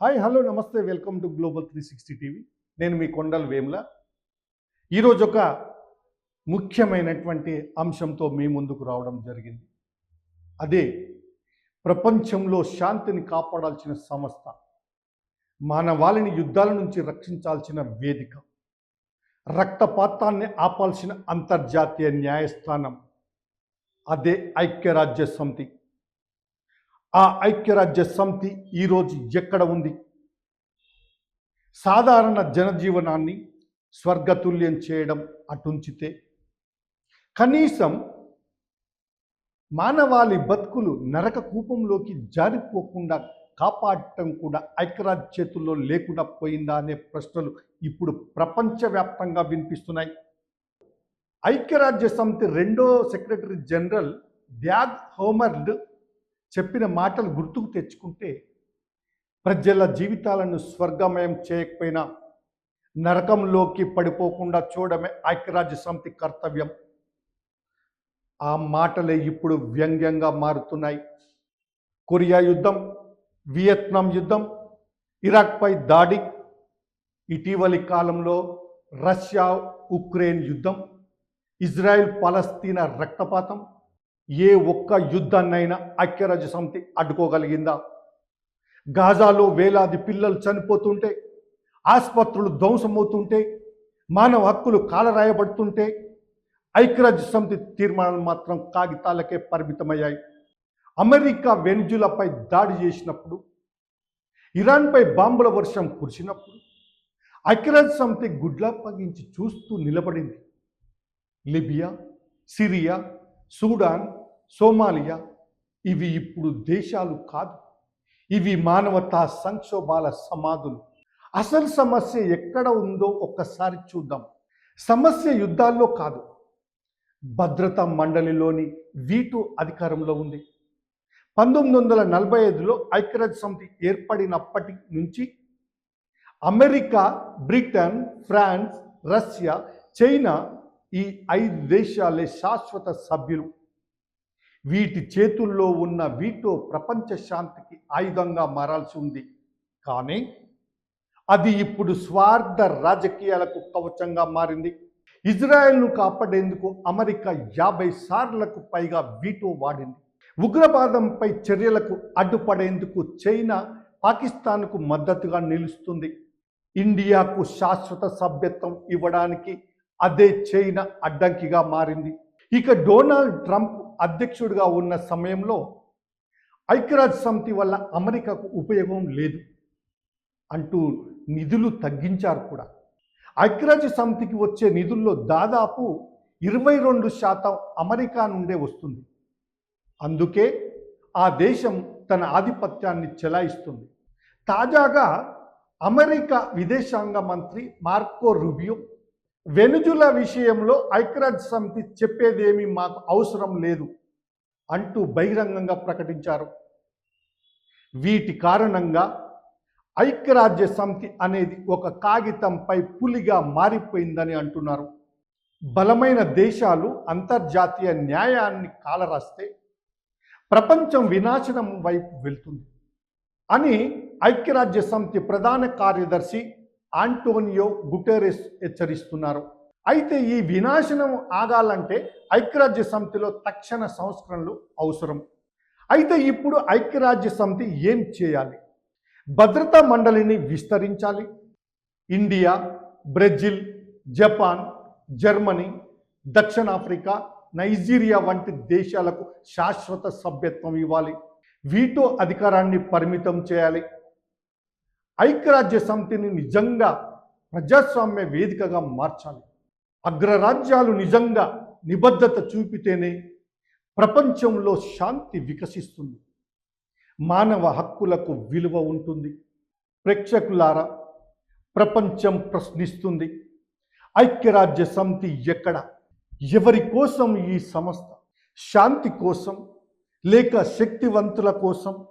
Hi hello నమస్తే welcome to global three sixty TV. నేను మీ కొండల వేముల. ఈరోజు ఒక ముఖ్యమైనటువంటి అంశంతో మీ ముందుకు రావడం జరిగింది. అదే ప్రపంచంలో శాంతిని కాపాడాల్సిన సంస్థ మానవాళిని యుద్ధాల నుంచి రక్షించాల్సిన వేదిక రక్తపాతాన్ని ఆపాల్సిన అంతర్జాతీయ న్యాయస్థానం అదే ఐక్యరాజ్య సమితి. ఆ ఐక్యరాజ్య సమితి ఈరోజు ఎక్కడ ఉంది? సాధారణ జనజీవనాన్ని స్వర్గతుల్యం చేయడం అటుంచితే కనీసం మానవాళి బతుకులు నరక కూపంలోకి జారిపోకుండా కాపాడటం కూడా ఐక్యరాజ్య చేతుల్లో లేకుండా పోయిందా అనే ప్రశ్నలు ఇప్పుడు ప్రపంచవ్యాప్తంగా వినిపిస్తున్నాయి. ఐక్యరాజ్య సమితి రెండో సెక్రటరీ జనరల్ డ్యాగ్ హోమర్డ్ చెప్పిన మాటలు గుర్తుకు తెచ్చుకుంటే ప్రజల జీవితాలను స్వర్గమయం చేయకపోయినా నరకంలోకి పడిపోకుండా చూడమే ఐక్యరాజ్య సమితి కర్తవ్యం. ఆ మాటలే ఇప్పుడు వ్యంగ్యంగా మారుతున్నాయి. కొరియా యుద్ధం వియత్నాం యుద్ధం ఇరాక్పై దాడి ఇటీవలి కాలంలో రష్యా ఉక్రెయిన్ యుద్ధం ఇజ్రాయెల్ పాలస్తీనా రక్తపాతం ఏ ఒక్క యుద్ధాన్నైనా ఐక్యరాజ్య సమితి అడ్డుకోగలిగిందా? గాజాలో వేలాది పిల్లలు చనిపోతుంటే ఆసుపత్రులు ధ్వంసమవుతుంటే మానవ హక్కులు కాలరాయబడుతుంటే ఐక్యరాజ్య సమితి తీర్మానాలు మాత్రం కాగితాలకే పరిమితమయ్యాయి. అమెరికా వెనుజులపై దాడి చేసినప్పుడు ఇరాన్పై బాంబుల వర్షం కురిసినప్పుడు ఐక్యరాజ్య సమితి గుడ్లప్పగించి చూస్తూ నిలబడింది. లిబియా సిరియా సూడాన్ సోమాలియా ఇవి ఇప్పుడు దేశాలు కాదు. ఇవి మానవతా సంక్షోభాల సమాధులు. అసలు సమస్య ఎక్కడ ఉందో ఒక్కసారి చూద్దాం. సమస్య యుద్ధాల్లో కాదు. భద్రతా మండలిలోని వీటు అధికారంలో ఉంది. పంతొమ్మిది వందల నలభై ఐదులో ఐక్యరాజ్య సమితి ఏర్పడినప్పటి నుంచి America Britain France Russia China ఈ ఐదు దేశాలే శాశ్వత సభ్యులు. వీటి చేతుల్లో ఉన్న వీటో ప్రపంచ శాంతికి ఆయుధంగా మారాల్సి ఉంది. కానీ అది ఇప్పుడు స్వార్థ రాజకీయాలకు కవచంగా మారింది. ఇజ్రాయెల్ను కాపాడేందుకు అమెరికా యాభై సార్లకు పైగా వీటో వాడింది. ఉగ్రవాదంపై చర్యలకు అడ్డుపడేందుకు చైనా పాకిస్తాన్కు మద్దతుగా నిలుస్తుంది. ఇండియాకు శాశ్వత సభ్యత్వం ఇవ్వడానికి అదే చైనా అడ్డంకిగా మారింది. ఇక డొనాల్డ్ ట్రంప్ అధ్యక్షుడిగా ఉన్న సమయంలో ఐక్యరాజ్య సమితి వల్ల అమెరికాకు ఉపయోగం లేదు అంటూ నిధులు తగ్గించారు కూడా. ఐక్యరాజ్య సమితికి వచ్చే నిధుల్లో దాదాపు ఇరవై రెండు శాతం అమెరికా నుండే వస్తుంది. అందుకే ఆ దేశం తన ఆధిపత్యాన్ని చెలాయిస్తుంది. తాజాగా అమెరికా విదేశాంగ మంత్రి మార్కో రుబియో వెనుజుల విషయంలో ఐక్యరాజ్య సమితి చెప్పేదేమీ మాకు అవసరం లేదు అంటూ బహిరంగంగా ప్రకటించారు. వీటి కారణంగా ఐక్యరాజ్య సమితి అనేది ఒక కాగితంపై పులిగా మారిపోయిందని అంటున్నారు. బలమైన దేశాలు అంతర్జాతీయ న్యాయాన్ని కాలరాస్తే ప్రపంచం వినాశనం వైపు వెళ్తుంది అని ఐక్యరాజ్య సమితి ప్రధాన కార్యదర్శి ఆంటోనియో గుటెరెస్ హెచ్చరిస్తున్నారు. అయితే ఈ వినాశనం ఆగాలంటే ఐక్యరాజ్య సమితిలో తక్షణ సంస్కరణలు అవసరం. అయితే ఇప్పుడు ఐక్యరాజ్య సమితి ఏం చేయాలి? భద్రతా మండలిని విస్తరించాలి. ఇండియా బ్రెజిల్ జపాన్ జర్మనీ దక్షిణాఫ్రికా నైజీరియా వంటి దేశాలకు శాశ్వత సభ్యత్వం ఇవ్వాలి. వీటో అధికారాన్ని పరిమితం చేయాలి. ఐక్యరాజ్య సమితిని నిజంగా ప్రజాస్వామ్య వేదికగా మార్చాలి. అగ్రరాజ్యాలు నిజంగా నిబద్ధత చూపితేనే ప్రపంచంలో శాంతి వికసిస్తుంది. మానవ హక్కులకు విలువ ఉంటుంది. ప్రేక్షకులారా ప్రపంచం ప్రశ్నిస్తుంది. ఐక్యరాజ్య సమితి ఎక్కడ? ఎవరి కోసం ఈ సంస్థ? శాంతి కోసం లేక శక్తివంతుల కోసం?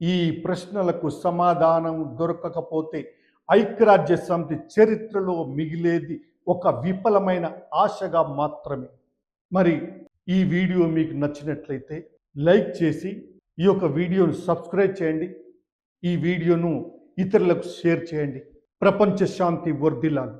ఈ ప్రశ్నలకు సమాధానం దొరకకపోతే ఐక్యరాజ్య సమితి చరిత్రలో మిగిలేది ఒక విఫలమైన ఆశగా మాత్రమే. మరి ఈ వీడియో మీకు నచ్చినట్లయితే లైక్ చేసి ఈ యొక్క వీడియోను సబ్స్క్రైబ్ చేయండి. ఈ వీడియోను ఇతరులకు షేర్ చేయండి. ప్రపంచ శాంతి వర్ధిల్లాలి